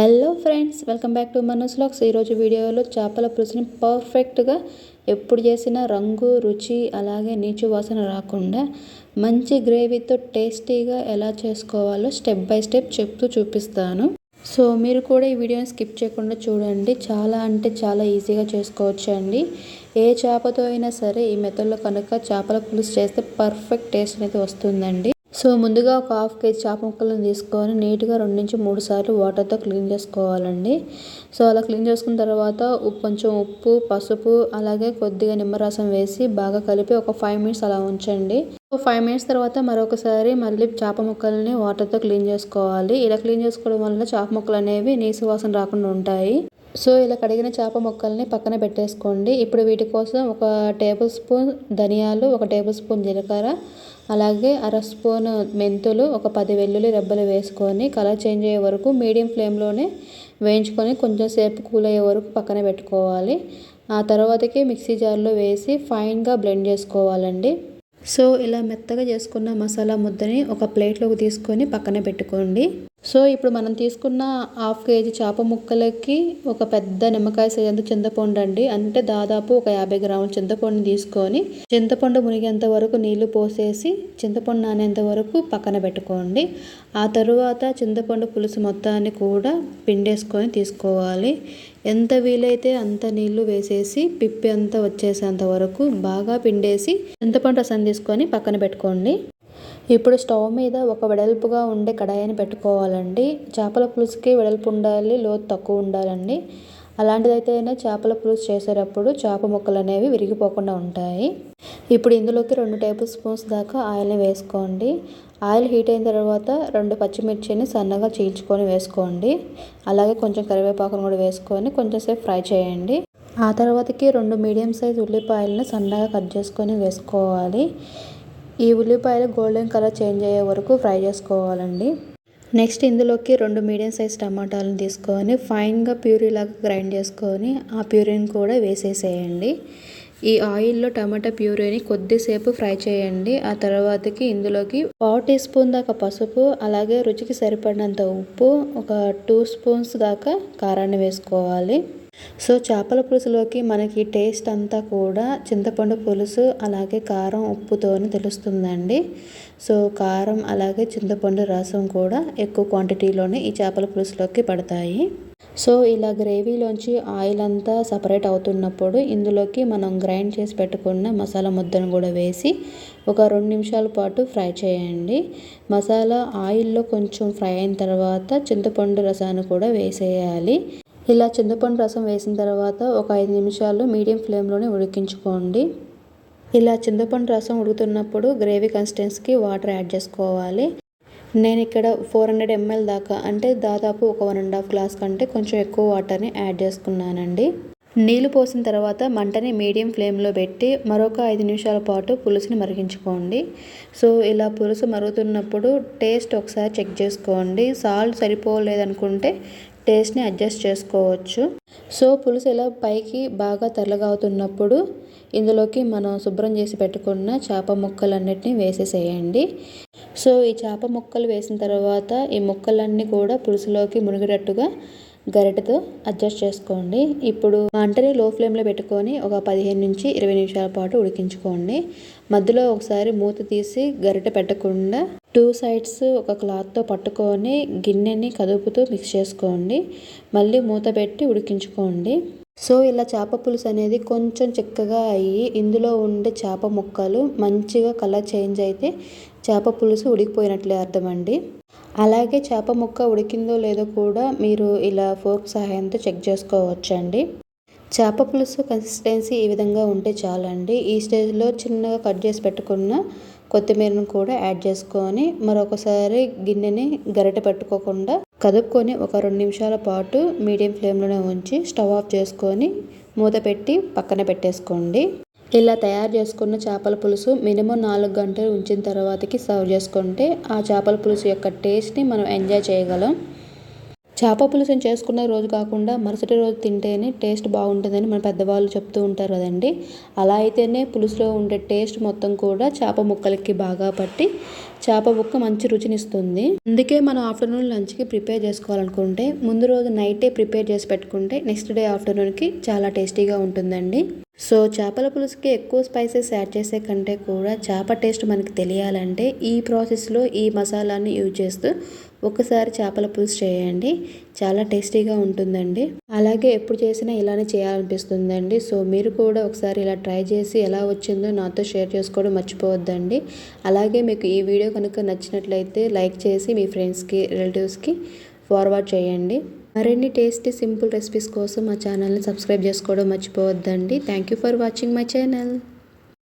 Hello friends welcome back to మనోస్ లాక్స్ ఈరోజు వీడియోలో చేపల పులుసుని పర్ఫెక్ట్గా ఎప్పుడు చేసినా రంగు రుచి అలాగే నీచు వాసన రాకుండా మంచి గ్రేవీతో టేస్టీగా ఎలా చేసుకోవాలో స్టెప్ బై స్టెప్ చెప్తూ చూపిస్తాను. సో మీరు కూడా ఈ వీడియోని స్కిప్ చేయకుండా చూడండి. చాలా అంటే చాలా ఈజీగా చేసుకోవచ్చు అండి ఏ చేపతో అయినా సరే ఈ మెథడ్లో కనుక చేపల పులుసు చేస్తే పర్ఫెక్ట్ టేస్ట్ అనేది వస్తుందండి. సో ముందుగా ఒక హాఫ్ కేజీ చేప ముక్కలను తీసుకొని నీట్గా రెండు నుంచి మూడు సార్లు వాటర్తో క్లీన్ చేసుకోవాలండి. సో అలా క్లీన్ చేసుకున్న తర్వాత కొంచెం ఉప్పు పసుపు అలాగే కొద్దిగా నిమ్మరసం వేసి బాగా కలిపి ఒక ఫైవ్ మినిట్స్ అలా ఉంచండి. ఫైవ్ మినిట్స్ తర్వాత మరొకసారి మళ్ళీ చేప ముక్కల్ని వాటర్తో క్లీన్ చేసుకోవాలి. ఇలా క్లీన్ చేసుకోవడం వల్ల చేప ముక్కలు అనేవి నీసు వాసన రాకుండా ఉంటాయి. సో ఇలా కడిగిన చేప ముక్కల్ని పక్కన పెట్టేసుకోండి. ఇప్పుడు వీటి కోసం ఒక టేబుల్ స్పూన్ ధనియాలు ఒక టేబుల్ స్పూన్ జీలకర్ర అలాగే అర స్పూన్ మెంతులు ఒక పది వెల్లుల్లి రెబ్బలు వేసుకొని కలర్ చేంజ్ అయ్యే వరకు మీడియం ఫ్లేమ్లోనే వేయించుకొని కొంచెం సేపు కూల్ అయ్యే వరకు పక్కన పెట్టుకోవాలి. ఆ తర్వాతకి మిక్సీ జార్లో వేసి ఫైన్గా బ్లెండ్ చేసుకోవాలండి. సో ఇలా మెత్తగా చేసుకున్న మసాలా ముద్దని ఒక ప్లేట్లోకి తీసుకొని పక్కన పెట్టుకోండి. సో ఇప్పుడు మనం తీసుకున్న హాఫ్ కేజీ చేప ముక్కలకి ఒక పెద్ద నిమ్మకాయ సైజంత చింతపండు అండి. అంటే దాదాపు ఒక యాభై గ్రాముల చింతపండు తీసుకొని చింతపండు మునిగేంత వరకు నీళ్ళు పోసేసి చింతపండు నానేంత వరకు పక్కన పెట్టుకోండి. ఆ తరువాత చింతపండు పులుసు మొత్తాన్ని కూడా పిండేసుకొని తీసుకోవాలి. ఎంత వీలైతే అంత నీళ్ళు వేసేసి పిప్పి అంతా వచ్చేసేంత వరకు బాగా పిండేసి చింతపండు రసం తీసుకొని పక్కన పెట్టుకోండి. ఇప్పుడు స్టవ్ మీద ఒక వెడల్పుగా ఉండే కడాయిని పెట్టుకోవాలండి. చేపల పులుసుకి వెడల్పు ఉండాలి లోతు తక్కువ ఉండాలండి. అలాంటిదైతేనే చేపల పులుసు చేసేటప్పుడు చేప ముక్కలు అనేవి విరిగిపోకుండా ఉంటాయి. ఇప్పుడు ఇందులోకి రెండు టేబుల్ స్పూన్స్ దాకా ఆయిల్ని వేసుకోండి. ఆయిల్ హీట్ అయిన తర్వాత రెండు పచ్చిమిర్చిని సన్నగా చీల్చుకొని వేసుకోండి. అలాగే కొంచెం కరివేపాకును కూడా వేసుకొని కొంచెం సేపు ఫ్రై చేయండి. ఆ తర్వాతకి రెండు మీడియం సైజ్ ఉల్లిపాయలను సన్నగా కట్ చేసుకొని వేసుకోవాలి. ఈ ఉల్లిపాయలు గోల్డెన్ కలర్ చేంజ్ అయ్యే వరకు ఫ్రై చేసుకోవాలండి. నెక్స్ట్ ఇందులోకి రెండు మీడియం సైజ్ టమాటాలను తీసుకొని ఫైన్గా ప్యూరీలాగా గ్రైండ్ చేసుకొని ఆ ప్యూరీని కూడా వేసేసేయండి. ఈ ఆయిల్లో టమాటా ప్యూరీని కొద్దిసేపు ఫ్రై చేయండి. ఆ తర్వాతకి ఇందులోకి పావు టీ స్పూన్ దాకా పసుపు అలాగే రుచికి సరిపడినంత ఉప్పు ఒక టూ స్పూన్స్ దాకా కారాన్ని వేసుకోవాలి. సో చేపల పులుసులోకి మనకి టేస్ట్ అంతా కూడా చింతపండు పులుసు అలాగే కారం ఉప్పుతోని తెలుస్తుందండి. సో కారం అలాగే చింతపండు రసం కూడా ఎక్కువ క్వాంటిటీలోనే ఈ చేపల పులుసులోకి పడతాయి. సో ఇలా గ్రేవీలోంచి ఆయిల్ అంతా సపరేట్ అవుతున్నప్పుడు ఇందులోకి మనం గ్రైండ్ చేసి పెట్టుకున్న మసాలా ముద్దను కూడా వేసి ఒక రెండు నిమిషాల పాటు ఫ్రై చేయండి. మసాలా ఆయిల్లో కొంచెం ఫ్రై అయిన తర్వాత చింతపండు రసాన్ని కూడా వేసేయాలి. ఇలా చింతపండు రసం వేసిన తర్వాత ఒక ఐదు నిమిషాలు మీడియం ఫ్లేమ్లోనే ఉడికించుకోండి. ఇలా చింతపండు రసం ఉడుకుతున్నప్పుడు గ్రేవీ కన్సిస్టెన్సీకి వాటర్ యాడ్ చేసుకోవాలి. నేను ఇక్కడ ఫోర్ హండ్రెడ్ ఎంఎల్ దాకా అంటే దాదాపు ఒక వన్ అండ్ హాఫ్ గ్లాస్ కంటే కొంచెం ఎక్కువ వాటర్ని యాడ్ చేసుకున్నానండి. నీళ్ళు పోసిన తర్వాత మంటని మీడియం ఫ్లేమ్లో పెట్టి మరొక ఐదు నిమిషాల పాటు పులుసుని మరిగించుకోండి. సో ఇలా పులుసు మరుగుతున్నప్పుడు టేస్ట్ ఒకసారి చెక్ చేసుకోండి. సాల్ట్ సరిపోలేదనుకుంటే టేస్ట్ని అడ్జస్ట్ చేసుకోవచ్చు. సో పులుసు ఇలా పైకి బాగా తెల్లగా అవుతున్నప్పుడు ఇందులోకి మనం శుభ్రం చేసి పెట్టుకున్న చేప ముక్కలన్నిటిని వేసేసేయండి. సో ఈ చేప ముక్కలు వేసిన తర్వాత ఈ ముక్కలన్నీ కూడా పులుసులోకి మునిగేటట్టుగా గరిటెతో అడ్జస్ట్ చేసుకోండి. ఇప్పుడు మంటని లో ఫ్లేమ్లో పెట్టుకొని ఒక పదిహేను నుంచి ఇరవై నిమిషాల పాటు ఉడికించుకోండి. మధ్యలో ఒకసారి మూత తీసి గరిటె పెట్టకుండా టూ సైడ్స్ ఒక క్లాత్తో పట్టుకొని గిన్నెని కదుపుతూ మిక్స్ చేసుకోండి. మళ్ళీ మూత పెట్టి ఉడికించుకోండి. సో ఇలా చేప పులుసు అనేది కొంచెం చిక్కగా అయ్యి ఇందులో ఉండే చేప ముక్కలు మంచిగా కలర్ చేంజ్ అయితే చేప పులుసు ఉడికిపోయినట్లే అర్థమండి. అలాగే చేప ముక్క ఉడికిందో లేదో కూడా మీరు ఇలా ఫోర్క్ సహాయంతో చెక్ చేసుకోవచ్చండి. చేప పులుసు కన్సిస్టెన్సీ ఈ విధంగా ఉంటే చాలండి. ఈ స్టేజ్లో చిన్నగా కట్ చేసి పెట్టుకున్న కొత్తిమీరను కూడా యాడ్ చేసుకొని మరొకసారి గిన్నెని గరిటె పెట్టుకోకుండా కదుపుకొని ఒక రెండు నిమిషాల పాటు మీడియం ఫ్లేమ్లోనే ఉంచి స్టవ్ ఆఫ్ చేసుకొని మూత పెట్టి పక్కన పెట్టేసుకోండి. ఇలా తయారు చేసుకున్న చేపల పులుసు మినిమం నాలుగు గంటలు ఉంచిన తర్వాతకి సర్వ్ చేసుకుంటే ఆ చేపల పులుసు యొక్క టేస్ట్ని మనం ఎంజాయ్ చేయగలం. చేప పులుసుని చేసుకున్న రోజు కాకుండా మరుసటి రోజు తింటేనే టేస్ట్ బాగుంటుందని మన పెద్దవాళ్ళు చెప్తూ ఉంటారు కదండి. అలా అయితేనే పులుసులో ఉండే టేస్ట్ మొత్తం కూడా చేప ముక్కలకి బాగా పట్టి చేప ముక్క మంచి రుచినిస్తుంది. అందుకే మనం ఆఫ్టర్నూన్ లంచ్కి ప్రిపేర్ చేసుకోవాలనుకుంటే ముందు రోజు నైటే ప్రిపేర్ చేసి పెట్టుకుంటే నెక్స్ట్ డే ఆఫ్టర్నూన్కి చాలా టేస్టీగా ఉంటుందండి. సో చేపల పులుసుకి ఎక్కువ స్పైసెస్ యాడ్ చేసే కంటే కూడా చేప టేస్ట్ మనకి తెలియాలంటే ఈ ప్రాసెస్లో ఈ మసాలాని యూజ్ చేస్తూ ఒకసారి చేపల పులుసు చేయండి. చాలా టేస్టీగా ఉంటుందండి. అలాగే ఎప్పుడు చేసినా ఇలానే చేయాలనిపిస్తుందండి. సో మీరు కూడా ఒకసారి ఇలా ట్రై చేసి ఎలా వచ్చిందో నాతో షేర్ చేసుకోవడం మర్చిపోవద్దండి. అలాగే మీకు ఈ వీడియో కనుక నచ్చినట్లయితే లైక్ చేసి మీ ఫ్రెండ్స్కి రిలేటివ్స్కి ఫార్వర్డ్ చేయండి. మరిన్ని టేస్టీ సింపుల్ రెసిపీస్ కోసం మా ఛానల్ని సబ్స్క్రైబ్ చేసుకోవడం మర్చిపోవద్దండి. Thank you for watching my channel.